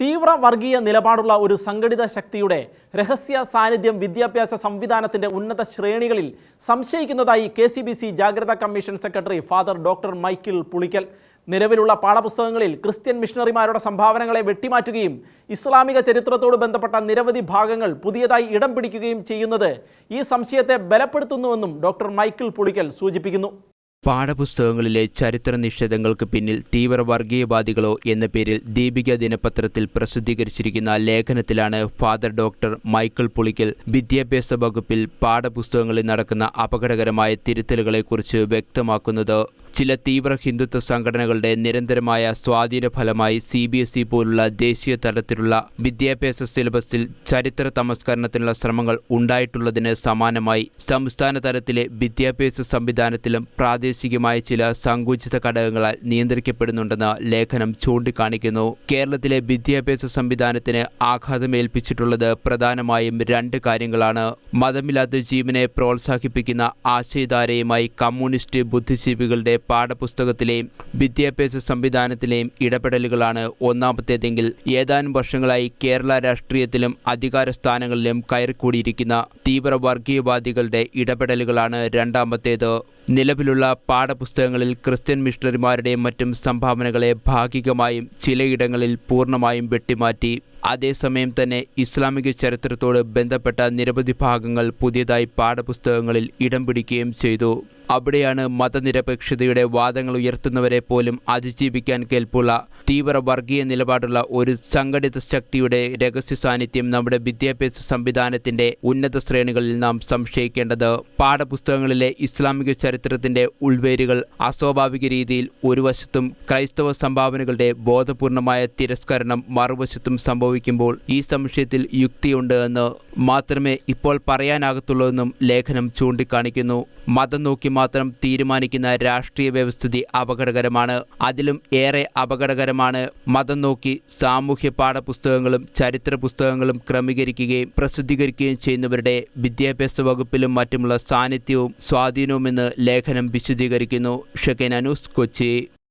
തീവ്ര വർഗീയ നിലപാടുള്ള ഒരു സംഘടിത ശക്തിയുടെ രഹസ്യ സാന്നിധ്യം വിദ്യാഭ്യാസ സംവിധാനത്തിന്റെ ഉന്നത ശ്രേണികളിൽ സംശയിക്കുന്നതായി കെ സി ബി സി ജാഗ്രതാ commission secretary father doctor Michael Pulickal. നിലവിലുള്ള പാഠപുസ്തകങ്ങളിൽ ക്രിസ്ത്യൻ മിഷണറിമാരുടെ സംഭാവനകളെ വെട്ടിമാറ്റുകയും ഇസ്ലാമിക ചരിത്രത്തോട് ബന്ധപ്പെട്ട നിരവധി ഭാഗങ്ങൾ പുതിയതായി ഇടം പിടിക്കുകയും ചെയ്യുന്നത് ഈ സംശയത്തെ ബലപ്പെടുത്തുന്നുവെന്നും ഡോക്ടർ മൈക്കിൾ പുളിക്കൽ സൂചിപ്പിക്കുന്നു. പാഠപുസ്തകങ്ങളിലെ ചരിത്ര നിഷേധങ്ങൾക്ക് പിന്നിൽ തീവ്ര വർഗീയവാദികളോ എന്ന പേരിൽ ദീപിക ദിനപത്രത്തിൽ പ്രസിദ്ധീകരിച്ചിരിക്കുന്ന ലേഖനത്തിലാണ് ഫാദർ ഡോക്ടർ മൈക്കിൾ പുളിക്കൽ വിദ്യാഭ്യാസ വകുപ്പിൽ പാഠപുസ്തകങ്ങളിൽ നടക്കുന്ന അപകടകരമായ തിരുത്തലുകളെക്കുറിച്ച് വ്യക്തമാക്കുന്നത്. ചില തീവ്ര ഹിന്ദുത്വ സംഘടനകളുടെ നിരന്തരമായ സ്വാധീന ഫലമായി സി ബി എസ് ഇ പോലുള്ള ദേശീയ തലത്തിലുള്ള വിദ്യാഭ്യാസ സിലബസിൽ ചരിത്ര തമസ്കരണത്തിനുള്ള ശ്രമങ്ങൾ ഉണ്ടായിട്ടുള്ളതിന് സമാനമായി സംസ്ഥാന തലത്തിലെ വിദ്യാഭ്യാസ സംവിധാനത്തിലും പ്രാദേശികമായ ചില സങ്കുചിത ഘടകങ്ങളാൽ നിയന്ത്രിക്കപ്പെടുന്നുണ്ടെന്ന് ലേഖനം ചൂണ്ടിക്കാണിക്കുന്നു. കേരളത്തിലെ വിദ്യാഭ്യാസ സംവിധാനത്തിന് ആഘാതമേൽപ്പിച്ചിട്ടുള്ളത് പ്രധാനമായും രണ്ട് കാര്യങ്ങളാണ്. മതമില്ലാത്ത ജീവനെ പ്രോത്സാഹിപ്പിക്കുന്ന ആശയധാരയുമായി കമ്മ്യൂണിസ്റ്റ് ബുദ്ധിജീവികളുടെ പാഠപുസ്തകത്തിലെയും വിദ്യാഭ്യാസ സംവിധാനത്തിലെയും ഇടപെടലുകളാണ് ഒന്നാമത്തേതെങ്കിൽ ഏതാനും വർഷങ്ങളായി കേരള രാഷ്ട്രീയത്തിലും അധികാര സ്ഥാനങ്ങളിലും കയറിക്കൂടിയിരിക്കുന്ന തീവ്ര വർഗീയവാദികളുടെ ഇടപെടലുകളാണ് രണ്ടാമത്തേത്. നിലവിലുള്ള പാഠപുസ്തകങ്ങളിൽ ക്രിസ്ത്യൻ മിഷണറിമാരുടെയും മറ്റും സംഭാവനകളെ ഭാഗികമായും ചിലയിടങ്ങളിൽ പൂർണമായും വെട്ടിമാറ്റി. അതേസമയം തന്നെ ഇസ്ലാമിക ചരിത്രത്തോട് ബന്ധപ്പെട്ട നിരവധി ഭാഗങ്ങൾ പുതിയതായി പാഠപുസ്തകങ്ങളിൽ ഇടം പിടിക്കുകയും ചെയ്തു. അവിടെയാണ് മതനിരപേക്ഷതയുടെ വാദങ്ങൾ ഉയർത്തുന്നവരെ പോലും അതിജീവിക്കാൻ കേൾപ്പുള്ള തീവ്ര വർഗീയ നിലപാടുള്ള ഒരു സംഘടിത ശക്തിയുടെ രഹസ്യ സാന്നിധ്യം നമ്മുടെ വിദ്യാഭ്യാസ സംവിധാനത്തിന്റെ ഉന്നത ശ്രേണികളിൽ നാം സംശയിക്കേണ്ടത്. പാഠപുസ്തകങ്ങളിലെ ഇസ്ലാമിക ചരിത്രത്തിന്റെ ഉൾവേരുകൾ അസ്വാഭാവിക രീതിയിൽ ഒരു വശത്തും ക്രൈസ്തവ സംഭാവനകളുടെ ബോധപൂർണമായ തിരസ്കരണം മറുവശത്തും സംഭവിക്കുമ്പോൾ ഈ സംശയത്തിൽ യുക്തിയുണ്ട് എന്ന് മാത്രമേ ഇപ്പോൾ പറയാനാകത്തുള്ളൂ എന്നും ലേഖനം ചൂണ്ടിക്കാണിക്കുന്നു. മതം നോക്കി മാത്രം തീരുമാനിക്കുന്ന രാഷ്ട്രീയ വ്യവസ്ഥിതി അപകടകരമാണ്. അതിലും ഏറെ അപകടകരമാണ് മതം നോക്കി സാമൂഹ്യ പാഠപുസ്തകങ്ങളും ചരിത്ര പുസ്തകങ്ങളും ക്രമീകരിക്കുകയും പ്രസിദ്ധീകരിക്കുകയും ചെയ്യുന്നവരുടെ വിദ്യാഭ്യാസ വകുപ്പിലും മറ്റുമുള്ള സാന്നിധ്യവും സ്വാധീനവുമെന്ന് ലേഖനം വിശദീകരിക്കുന്നു. ഷെക്കൻ അനൂസ് കൊച്ചി.